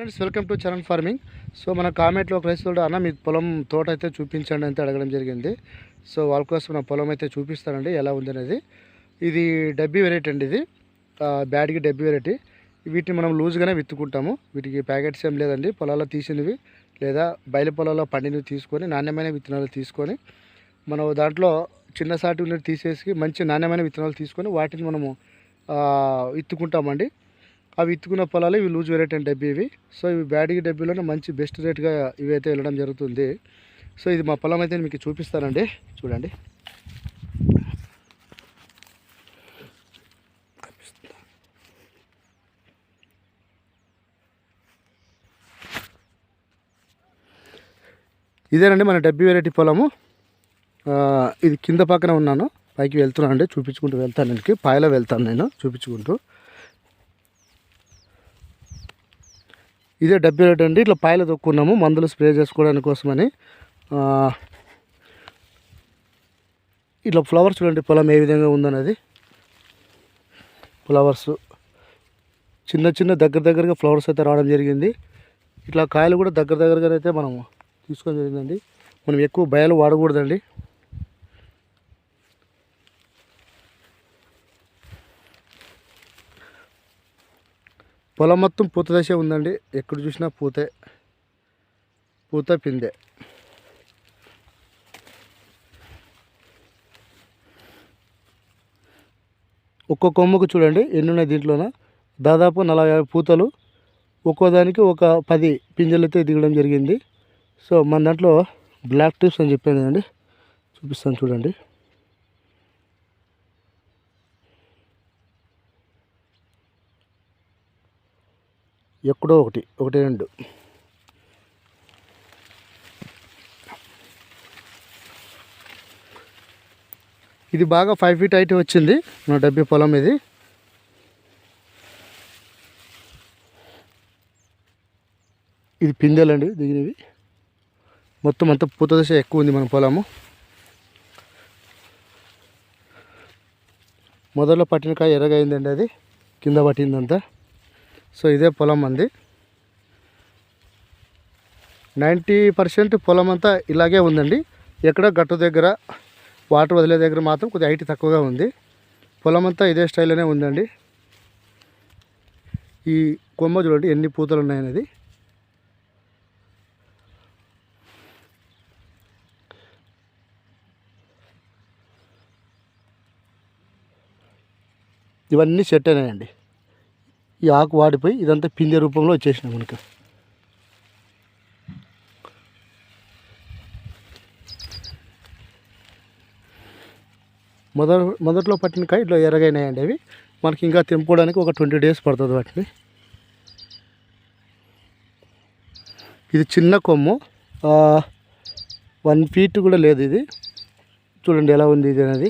Friends welcome to Charan farming so మన కామెంట్లో ఒక రైతులు అన్న మీ పొలం తోట అయితే చూపించండి అయితే అడగడం జరిగింది. సో వాళ్ళ కోసం నా పొలం అయితే చూపిస్తానండి ఎలా ఉందనేది ఇది డబ్బీ వెరైటీ అండి ఇది. బ్యాడ్కి డబ్బీ వెరైటీ వీటిని మనం లూజ్గానే విత్తుకుంటాము. వీటికి ప్యాకెట్స్ ఏం లేదండి. పొలాల్లో తీసినవి లేదా బయలు పొలాల్లో పండినవి తీసుకొని నాణ్యమైన విత్తనాలు తీసుకొని మనం దాంట్లో చిన్న సాటి ఉన్నది తీసేసి మంచి నాణ్యమైన విత్తనాలు తీసుకొని వాటిని మనము విత్తుకుంటామండి. అవి ఇత్తుకున్న పొలాలు ఇవి లూజ్ వెరైటీ అని డబ్బీ ఇవి. సో ఇవి బ్యాడ్కి డబ్బీలోనే మంచి బెస్ట్ రేట్గా ఇవి అయితే వెళ్ళడం జరుగుతుంది. సో ఇది మా పొలం అయితే మీకు చూపిస్తానండి. చూడండి. ఇదేనండి మన డబ్బీ వెరైటీ పొలము. ఇది కింద పక్కన ఉన్నాను. పైకి వెళ్తున్నాను అండి చూపించుకుంటూ వెళ్తాను. నేను పాయలో వెళ్తాను నేను. చూపించుకుంటూ. ఇదే డబ్బీ రేట్ అండి. ఇట్లా పాయలు తొక్కున్నాము. మందులు స్ప్రే చేసుకోవడానికి కోసమని. ఇట్లా ఫ్లవర్స్ చూడండి. పొలం ఏ విధంగా ఉందన్నది. ఫ్లవర్స్. చిన్న చిన్న దగ్గర దగ్గరగా ఫ్లవర్స్ అయితే రావడం జరిగింది. ఇట్లా కాయలు కూడా దగ్గర దగ్గరగా అయితే మనం తీసుకోవడం జరిగిందండి. మనం ఎక్కువ బయలు వాడకూడదండి. పొలం మొత్తం పూత దశ ఉందండి. ఎక్కడ చూసినా పూతే. పూత పిందే. ఒక్కో కొమ్మకు చూడండి ఎన్ని ఉన్నాయి దీంట్లోన? దాదాపు నలభై పూతలు. ఒక్కో దానికి ఒక పది పింజలతో దిగడం జరిగింది. సో మన దాంట్లో బ్లాక్ టిప్స్ అని చెప్పాను కదండి. చూపిస్తాను చూడండి. ఎక్కడో ఒకటి ఒకటి రెండు. ఇది బాగా ఫైవ్ ఫీట్ హైట్ వచ్చింది నా డబ్బి పొలం ఇది. ఇది పిందెలండి దిగినవి. మొత్తం అంతా పూత దశ ఎక్కువ ఉంది మన పొలము. మొదట్లో పట్టిన కాయ ఎర్రగైందండి అది కింద పట్టిందంతా. సో ఇదే పొలం అంది. నైంటీ పర్సెంట్ పొలం అంతా ఇలాగే ఉందండి. ఎక్కడ గట్టు దగ్గర వాటర్ వదిలే దగ్గర మాత్రం కొద్దిగా హైట్ తక్కువగా ఉంది. పొలం అంతా ఇదే స్టైల్లోనే ఉందండి. ఈ కొమ్మ చూడండి ఎన్ని పూతలు ఉన్నాయనేది. ఇవన్నీ సెట్ అయినాయండి. ఈ ఆకు వాడిపోయి ఇదంతా పిందె రూపంలో వచ్చేసినాయి మనకు. మొదట మొదట్లో పట్టిన కాయ ఇట్లా ఎరగైనాయండి అవి. మనకి ఇంకా తెంపుకోవడానికి ఒక ట్వంటీ డేస్ పడుతుంది వాటిని. ఇది చిన్న కొమ్ము. వన్ ఫీట్ కూడా లేదు ఇది. చూడండి ఎలా ఉంది ఇది అనేది.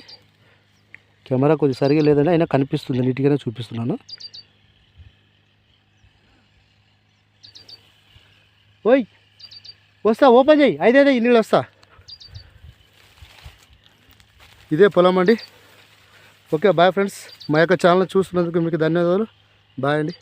కెమెరా కొద్దిగా సరిగా లేదండి అయినా కనిపిస్తుంది నీట్గానే చూపిస్తున్నాను. ఓయ్ వస్తా ఓపెన్ చేయి. ఐదైదే నీళ్ళు వస్తా. ఇదే పొలం అండి. Okay bye friends. మా యొక్క ఛానల్ చూస్తున్నందుకు మీకు ధన్యవాదాలు. బాయ్ అండి.